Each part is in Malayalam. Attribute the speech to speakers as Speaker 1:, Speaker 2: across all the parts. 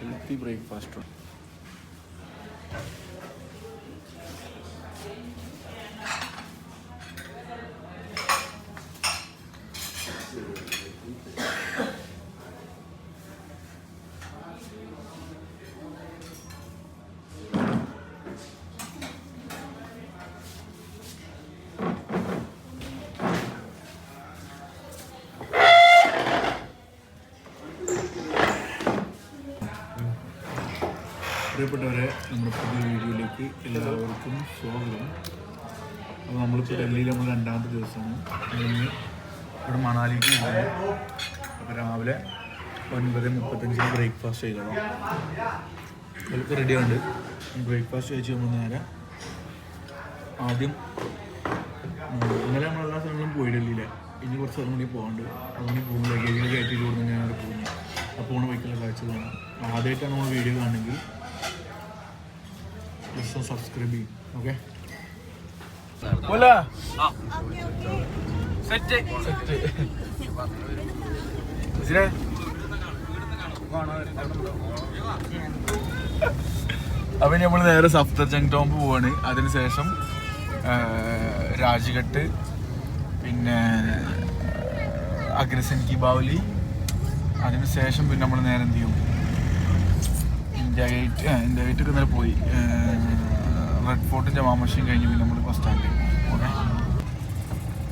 Speaker 1: ഹെൽത്തി ബ്രേക്ക്ഫാസ്റ്റ് പ്രിയപ്പെട്ടവരെ നമ്മുടെ പുതിയ വീഡിയോയിലേക്ക് എല്ലാവർക്കും സ്വാഗതം. അപ്പോൾ നമ്മളിപ്പോൾ ഡൽഹിയിൽ നമ്മൾ രണ്ടാമത്തെ ദിവസമാണ്. ഇന്ന് ഇവിടെ മണാലിക്ക് പോയത് അപ്പോൾ രാവിലെ ഒൻപത് മുപ്പത്തഞ്ചിന് ബ്രേക്ക്ഫാസ്റ്റ് ചെയ്തതാണ് അവർക്ക് റെഡിയുണ്ട് ബ്രേക്ക്ഫാസ്റ്റ് കഴിച്ച് നമ്മൾ നേരെ ആദ്യം ഇന്നലെ നമ്മൾ എല്ലാ സ്ഥലങ്ങളും പോയി ഡൽഹിയിലെ. ഇനി കുറച്ച് സ്ഥലം കൂടി പോകാണ്ട് അതുകൊണ്ട് പോകും ലഗേജിൽ കയറ്റി കൊടുത്ത് ഞാൻ അവിടെ പോകുന്നു. അപ്പോൾ ബൈക്കുള്ള കാഴ്ച കാണാം ആദ്യമായിട്ടാണ് നമ്മൾ വീഡിയോ കാണുന്നെങ്കിൽ ജസ്റ്റ് സബ്സ്ക്രൈബ് ചെയ്യും ഓക്കെ അപ്പൊ നമ്മൾ നേരെ സഫ്തർജംഗ് ടോംബ് പോവാണ്. അതിനുശേഷം രാജ്ഘട്ട് പിന്നെ അഗ്രസൻ കി ബാവലി. അതിനുശേഷം പിന്നെ നമ്മൾ നേരെ എന്ത് ചെയ്യും? ഇന്ത്യ ഗേറ്റ് ഇന്ത്യ ഗേറ്റ് ഇന്നലെ പോയി. റെഡ് ഫോർട്ടും ജമാ മഷീൻ കഴിഞ്ഞ് പിന്നെ നമ്മൾ ബസ് സ്റ്റാൻഡിൽ ഓക്കെ?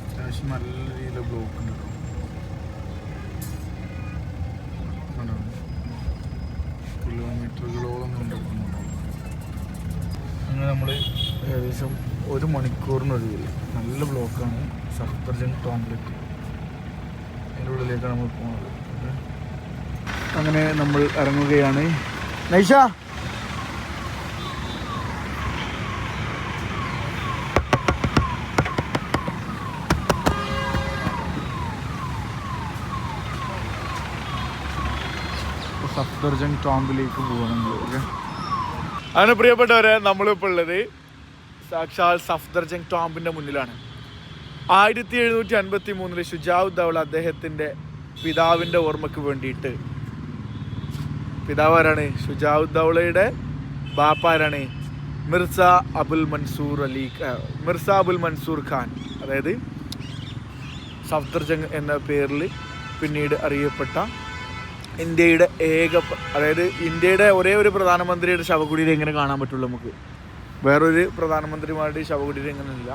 Speaker 1: അത്യാവശ്യം നല്ല രീതിയിൽ ബ്ലോക്ക് ഉണ്ട്? കിലോമീറ്ററുകളോളം അങ്ങനെ നമ്മൾ ഏകദേശം ഒരു മണിക്കൂറിനൊഴിവിൽ നല്ല ബ്ലോക്കാണ് സഫ്തർജംഗ് ടോംലെറ്റ് അതിന്റെ ഉള്ളിലേക്കാണ് നമ്മൾ പോകുന്നത് അങ്ങനെ നമ്മൾ ഇറങ്ങുകയാണ്. നൈഷ? സഫ്ദർജംഗ് ടോംബിലേക്ക് പോകണം ഓക്കെ. അങ്ങനെ പ്രിയപ്പെട്ടവരെ നമ്മളിപ്പോൾ ഉള്ളത് സാക്ഷാൽ സഫ്ദർജംഗ് ടോംബിന്റെ മുന്നിലാണ്. ആയിരത്തി എഴുന്നൂറ്റി അൻപത്തി മൂന്നിൽ ഷുജാവ് ദൗള അദ്ദേഹത്തിന്റെ പിതാവിന്റെ ഓർമ്മയ്ക്ക് വേണ്ടിയിട്ട് പിതാവ് ആരാണ് ഷുജാവുദ്ദൗളയുടെ ബാപ്പ ആരാണ് മിർസ അബുൽ മൻസൂർ അലി മിർസ അബുൽ മൻസൂർ ഖാൻ. അതായത് സഫ്ദർജംഗ് എന്ന പേരിൽ പിന്നീട് അറിയപ്പെട്ട ഇന്ത്യയുടെ ഏക അതായത് ഇന്ത്യയുടെ ഒരേ ഒരു പ്രധാനമന്ത്രിയുടെ ശവകുടീരം എങ്ങനെ കാണാൻ പറ്റുള്ളൂ നമുക്ക്? വേറൊരു പ്രധാനമന്ത്രിമാരുടെ ശവകുടീരം എങ്ങനെയില്ല.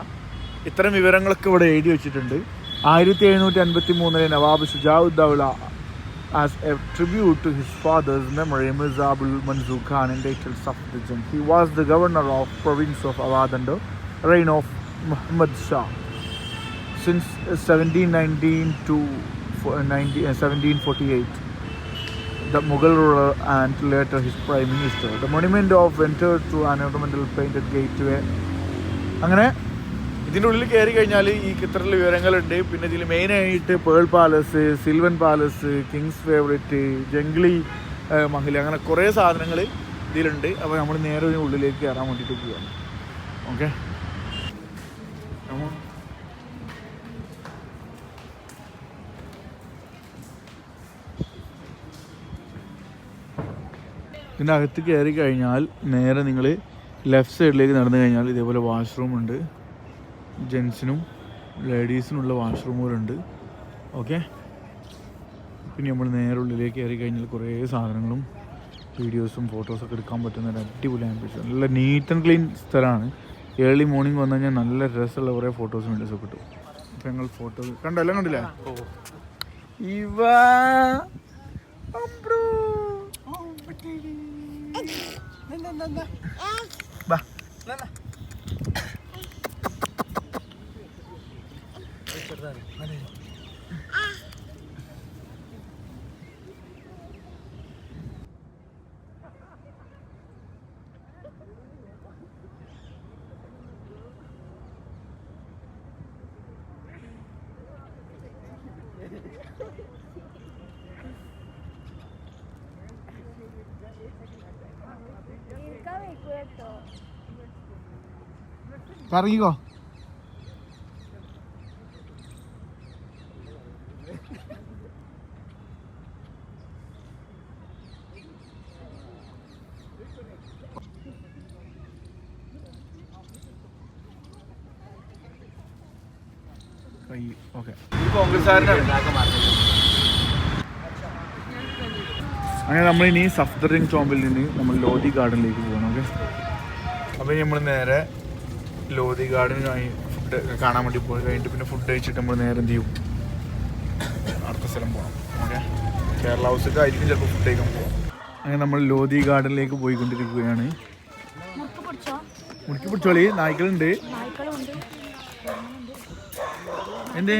Speaker 1: ഇത്തരം വിവരങ്ങളൊക്കെ ഇവിടെ എഴുതി വെച്ചിട്ടുണ്ട്. ആയിരത്തി എഴുന്നൂറ്റി അൻപത്തി മൂന്നിലെ Nawab as a tribute to his father's memory, Mirza Abul Manzu Khan entitled Safdarjung. He was the governor of province of Awadh under reign of Muhammad Shah. Since 1719 to 1748, uh, uh, the Mughal ruler and later his prime minister. The monument of entered through an ornamental painted gateway. അങ്ങനെ ഇതിന്റെ ഉള്ളിൽ കയറി കഴിഞ്ഞാൽ ഈ ഇത്തരത്തിലുള്ള വിവരങ്ങളുണ്ട്. പിന്നെ ഇതിൽ മെയിനായിട്ട് pearl palace sylvan palace kings favourite Junglee മഹിൽ അങ്ങനെ കുറേ സാധനങ്ങൾ ഇതിലുണ്ട്. അപ്പോൾ നമ്മൾ നേരെ ഒരു ഉള്ളിലേക്ക് കയറാൻ വേണ്ടിയിട്ട് പോവുകയാണ് ഓക്കെ ഇതിന്റെ അകത്ത് കയറി കഴിഞ്ഞാൽ നേരെ നിങ്ങൾ ലെഫ്റ്റ് സൈഡിലേക്ക് നടന്നു കഴിഞ്ഞാൽ ഇതേപോലെ വാഷ്റൂം ഉണ്ട്. ജെൻസിനും ലേഡീസിനുള്ള വാഷ്റൂമുകളുണ്ട്. ഓക്കെ? പിന്നെ നമ്മൾ നേരെ ഉള്ളിലേക്ക് കയറി കഴിഞ്ഞാൽ കുറേ സാധനങ്ങളും വീഡിയോസും ഫോട്ടോസൊക്കെ എടുക്കാൻ പറ്റുന്ന ഒരു അടിപൊളി ആംബിഷൻ നല്ല നീറ്റ് ആൻഡ് ക്ലീൻ സ്ഥലമാണ്. ഏർലി മോർണിംഗ് വന്നു കഴിഞ്ഞാൽ നല്ല രസമുള്ള കുറേ ഫോട്ടോസും വീഡിയോസും കിട്ടും അപ്പം ഞങ്ങൾ ഫോട്ടോ കണ്ടോ എല്ലാം കണ്ടില്ലേ ഇവ അബ്രോ. ഇറങ്ങിക്കോ കൈ ഓക്കെ. അങ്ങനെ നമ്മളിനി ഇനി ചോമ്പിൽ ടോമ്പിൽ നിന്ന് നമ്മൾ ലോധി ഗാർഡനിലേക്ക് പോകണം ഓക്കെ? അപ്പോൾ നമ്മൾ നേരെ ലോധി ഗാർഡൻ ഫുഡ് കാണാൻ വേണ്ടി പോയി കഴിഞ്ഞിട്ട് പിന്നെ ഫുഡ് കഴിച്ചിട്ട് നമ്മൾ നേരെ എന്ത് ചെയ്യും? അടുത്ത സ്ഥലം പോകണം ഓക്കെ? കേരള ഹൗസൊക്കെ ആയിരിക്കും ചിലപ്പോൾ ഫുഡ് കഴിക്കാൻ പോകാം അങ്ങനെ നമ്മൾ ലോധി ഗാർഡനിലേക്ക് പോയിക്കൊണ്ടിരിക്കുകയാണ്.
Speaker 2: മുറുക്ക് പിടിച്ചോ?
Speaker 1: മുറുക്കി പിടിച്ചോളി നായ്ക്കളുണ്ട്. എന്തേ?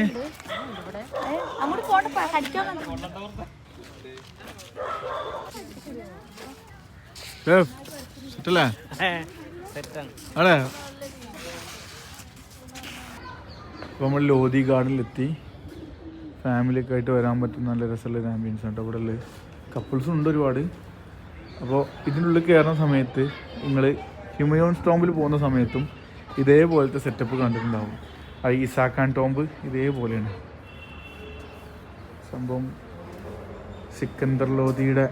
Speaker 1: സെറ്റല്ലേ? അതെ അപ്പോൾ നമ്മൾ ലോധി ഗാർഡനിലെത്തി ഫാമിലിയൊക്കെ ആയിട്ട് വരാൻ പറ്റുന്ന നല്ല രസമുള്ള ഒരു ആംബിയൻസ് ഉണ്ട് അവിടെ ഉള്ളത് കപ്പിൾസും ഉണ്ട് ഒരുപാട്. അപ്പോൾ ഇതിനുള്ളിൽ കയറുന്ന സമയത്ത് നിങ്ങൾ ഹ്യൂമയോൺ ടോമ്പിൽ പോകുന്ന സമയത്തും ഇതേപോലത്തെ സെറ്റപ്പ് കണ്ടിട്ടുണ്ടാവും. ആ ഇസാക്കാൻ ടോംബ് ഇതേപോലെയാണ്. സംഭവം സിക്കന്ദർ ലോധിയുടെ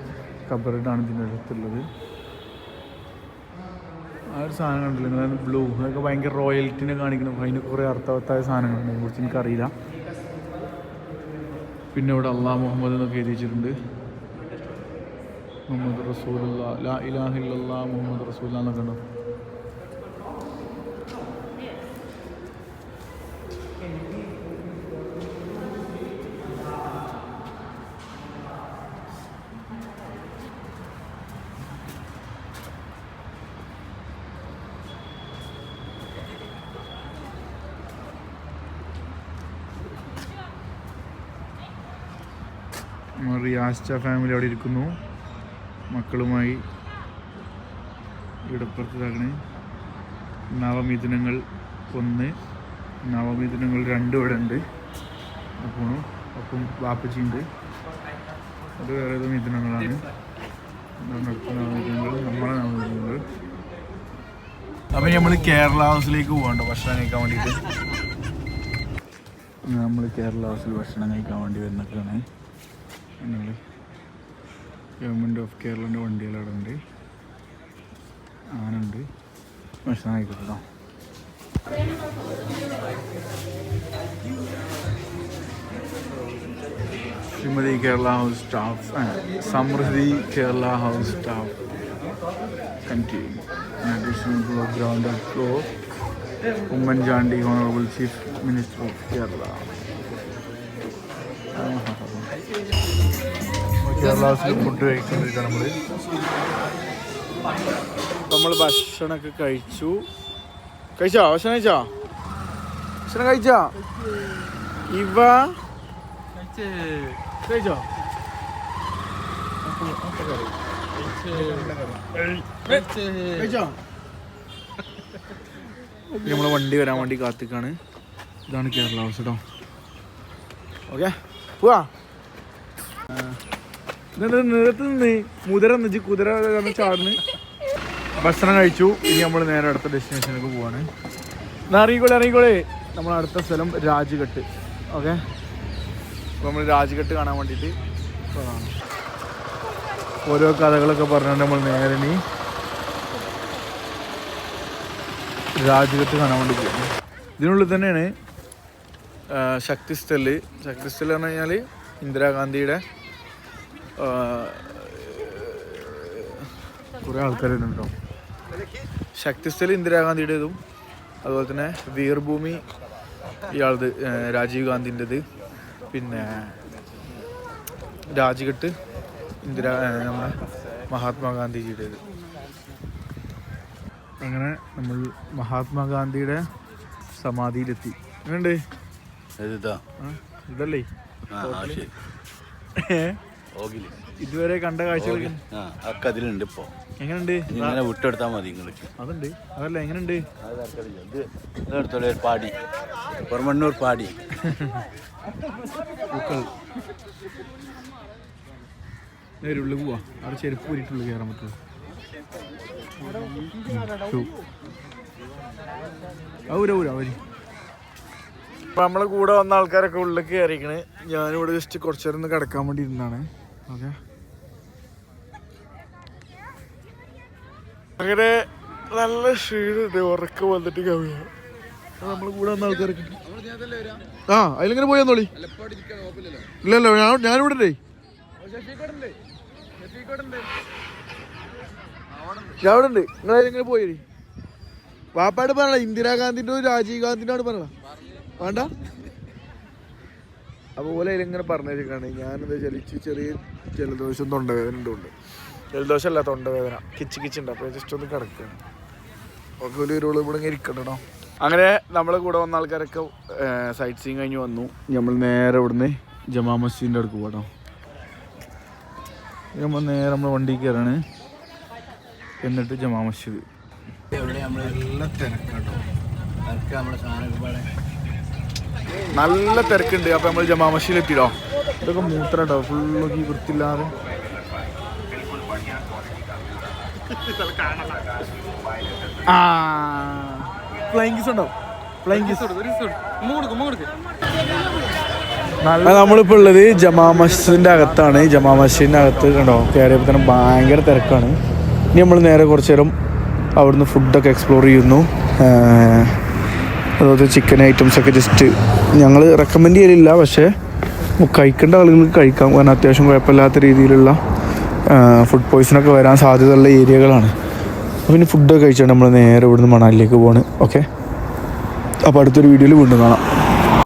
Speaker 1: കബറിഡാണ് ഇതിന്റെ അടുത്തുള്ളത് ആ ഒരു സാധനം കണ്ടില്ല? നിങ്ങൾ ബ്ലൂ അതൊക്കെ ഭയങ്കര റോയൽറ്റിനെ കാണിക്കണം അതിന് കുറേ അർത്ഥവത്തായ സാധനങ്ങളുണ്ട്. അതിനെക്കുറിച്ച് എനിക്കറിയില്ല പിന്നെ ഇവിടെ അള്ളാഹ് മുഹമ്മദ് എന്നൊക്കെ എഴുതി വെച്ചിട്ടുണ്ട് മുഹമ്മദ് റസൂലുള്ള ലാ ഇലാഹില്ലാ മുഹമ്മദ് റസൂല്ല എന്നൊക്കെ റിയാസ്റ്റ ഫാമിലി അവിടെ ഇരിക്കുന്നു. മക്കളുമായി ഇവിടെ പുറത്തിതാക്കണേ നവമിഥുനങ്ങൾ ഒന്ന് നവമിഥുനങ്ങൾ രണ്ടും ഇവിടെ ഉണ്ട്. അപ്പോൾ അപ്പം വാപ്പച്ചി ഉണ്ട് അത് വേറെ ഏതോ മിഥുനങ്ങളാണ്. അപ്പൊ നമ്മൾ നമ്മളെ കേരള ഹൗസിലേക്ക് പോകണ്ട ഭക്ഷണം കഴിക്കാൻ വേണ്ടിയിട്ട്. നമ്മൾ കേരള ഹൗസിൽ ഭക്ഷണം കഴിക്കാൻ വേണ്ടി വരുന്നൊക്കെയാണ് നിങ്ങൾ ഗവൺമെന്റ് ഓഫ് കേരളന്റെ വണ്ടികൾ അവിടെ ഉണ്ട് ആനുണ്ട് ഭക്ഷണം ആയിക്കോട്ടെ Shrimati Kerala house staff Samruddhi Kerala house staff. Continue additional ground floor. Oommen Chandy honourable chief minister of Kerala food കഴിക്കൊണ്ടിരിക്കുകയാണ് നമ്മൾ നമ്മൾ ഭക്ഷണമൊക്കെ കഴിച്ചു. കഴിച്ചോ? ഭക്ഷണം കഴിച്ചോ? ഭക്ഷണം കഴിച്ചോ? ഇവ കഴിച്ചോ കഴിച്ചോ? നമ്മളെ വണ്ടി വരാൻ വേണ്ടി കാത്തിക്കാണ്. ഇതാണ് കേരള ഹൗസ് കേട്ടോ ഓക്കെ? പോവാ. ഭക്ഷണം കഴിച്ചു. ഇനി നമ്മൾ നേരെ അടുത്ത ഡെസ്റ്റിനേഷനിലേക്ക് പോവാണ്. അറിയിക്കോളെ ഇറങ്ങിക്കോളെ നമ്മൾ അടുത്ത സ്ഥലം രാജ്ഘട്ട്. ഓക്കെ? നമ്മൾ രാജ്ഘട്ട് കാണാൻ വേണ്ടിയിട്ട് പോകാണ് ഓരോ കഥകളൊക്കെ പറഞ്ഞുകൊണ്ട് നമ്മൾ നേരെ നീ രാജ്ഘട്ട് കാണാൻ വേണ്ടി പോകുന്നു ഇതിനുള്ളിൽ തന്നെയാണ് ശക്തി സ്ഥൽ ശക്തി സ്ഥൽ പറഞ്ഞു കഴിഞ്ഞാൽ ഇന്ദിരാഗാന്ധിയുടെ കുറേ ആൾക്കാരുണ്ടോ ശക്തിസ്ഥല ഇന്ദിരാഗാന്ധിയുടേതും അതുപോലെ തന്നെ വീർഭൂമി ഇയാളത് രാജീവ് ഗാന്ധിന്റെത് പിന്നെ രാജ്ഘട്ട് ഇന്ദിരാ നമ്മുടെ മഹാത്മാഗാന്ധിജിയുടേത്. അങ്ങനെ നമ്മൾ മഹാത്മാഗാന്ധിയുടെ സമാധിയിലെത്തി. എങ്ങനെയുണ്ട്? ഇതല്ലേ? ഇതുവരെ കണ്ട കാഴ്ചകൾ
Speaker 3: ആ ഒക്കെ അതിലുണ്ട് ഇപ്പോ.
Speaker 1: എങ്ങനെയുണ്ട്?
Speaker 3: ഇങ്ങനെ വിട്ടെടുത്താൽ മതി നിങ്ങൾക്ക്
Speaker 1: അതുണ്ട്. അതല്ല എങ്ങനെയുണ്ട്?
Speaker 3: ഇത് ഇതെടുത്തോളെ ഒരു പാടി. പുറമണ്ണൂർ പാടി.
Speaker 1: ഉള്ളിൽ പോവാ. അവിടെ ചെരുപ്പ് ഊരിട്ടുള്ളിൽ കയറാൻ പറ്റുള്ളൂ. ഊര അവർ നമ്മളെ കൂടെ വന്ന ആൾക്കാരൊക്കെ ഉള്ളിൽ കയറിക്കണ് ഞാനിവിടെ ജസ്റ്റ് കുറച്ചു നേരം ഒന്ന് കിടക്കാൻ വേണ്ടി ഇരുന്നാണ്. ഓക്കെ അങ്ങനെ നല്ല ക്ഷീണുണ്ട് ഉറക്കം വന്നിട്ട് കവിയ. നമ്മളെ കൂടെ വന്ന ആൾക്കാരൊക്കെ. ആ അതിലിങ്ങനെ പോയി വന്നോളി? ഇല്ലല്ലോ ഞാൻ ഞാനിവിടെ ഉണ്ടേ ഞാൻ ഉണ്ട് നിങ്ങൾ അതിലിങ്ങനെ പോയി? വാപ്പാട് പറയണ ഇന്ദിരാഗാന്ധിന്റെ രാജീവ് ഗാന്ധിന്റെ പറയണ വേണ്ട. അതുപോലെ പോലെ ഇങ്ങനെ പറഞ്ഞേക്കാണ്? ഞാനെന്താ വെച്ചാൽ ചെറിയ ജലദോഷം തൊണ്ടവേദന ഉണ്ട്. ജലദോഷം അല്ല തൊണ്ടവേദന. കിച്ച് കിച്ച് ഉണ്ട് അപ്പോൾ ജസ്റ്റ് ഒന്ന് കിടക്കുകയാണ് ഒക്കെ ഒരു ഒരു ഇവിടെ ഇങ്ങനെ ഇരിക്കണ്ടോ അങ്ങനെ നമ്മളെ കൂടെ വന്ന ആൾക്കാരൊക്കെ സൈറ്റ് സീങ് കഴിഞ്ഞ് വന്നു. നമ്മൾ നേരെ ഇവിടുന്ന് ജമാ മസ്ജിദിന്റെ അടുക്ക് പോകട്ടോ നമ്മൾ നേരെ നമ്മൾ വണ്ടി കയറാണ് എന്നിട്ട് ജമാ മസ്ജിദ്. നല്ല തിരക്കുണ്ട്. അപ്പൊ നമ്മൾ ജമാ മസ്ജിദിൽ എത്തിയിട്ടോ? ഇതൊക്കെ മൂത്രട്ടോ ഫുള്ള് ഈ വൃത്തില്ലാതെ ആ ഫ്ലൈങ് കിസ് ഉണ്ടോ? ഫ്ലൈങ് കിസ് നമ്മളിപ്പോൾ ഉള്ളത് ജമാ മസ്ജിദിന്റെ അകത്താണ്. ജമാ മസ്ജിദിന്റെ അകത്ത് കണ്ടോ? കയറിയപ്പോൾ തന്നെ ഭയങ്കര തിരക്കാണ്. ഇനി നമ്മൾ നേരെ കുറച്ച് നേരം അവിടുന്ന് ഫുഡൊക്കെ എക്സ്പ്ലോർ ചെയ്യുന്നു. അതുപോലെ ചിക്കൻ ഐറ്റംസ് ഒക്കെ ജസ്റ്റ് ഞങ്ങൾ റെക്കമെൻഡ് ചെയ്യലില്ല പക്ഷേ കഴിക്കേണ്ട ആളുകൾക്ക് കഴിക്കാം. കാരണം അത്യാവശ്യം കുഴപ്പമില്ലാത്ത രീതിയിലുള്ള ഫുഡ് പോയ്സണൊക്കെ വരാൻ സാധ്യതയുള്ള ഏരിയകളാണ്. പിന്നെ ഫുഡൊക്കെ കഴിച്ചിട്ട് നമ്മൾ നേരെ ഇവിടുന്ന് മണാലിലേക്ക് പോകണം ഓക്കെ അപ്പോൾ അടുത്തൊരു വീഡിയോയിൽ വീണ്ടും കാണാം.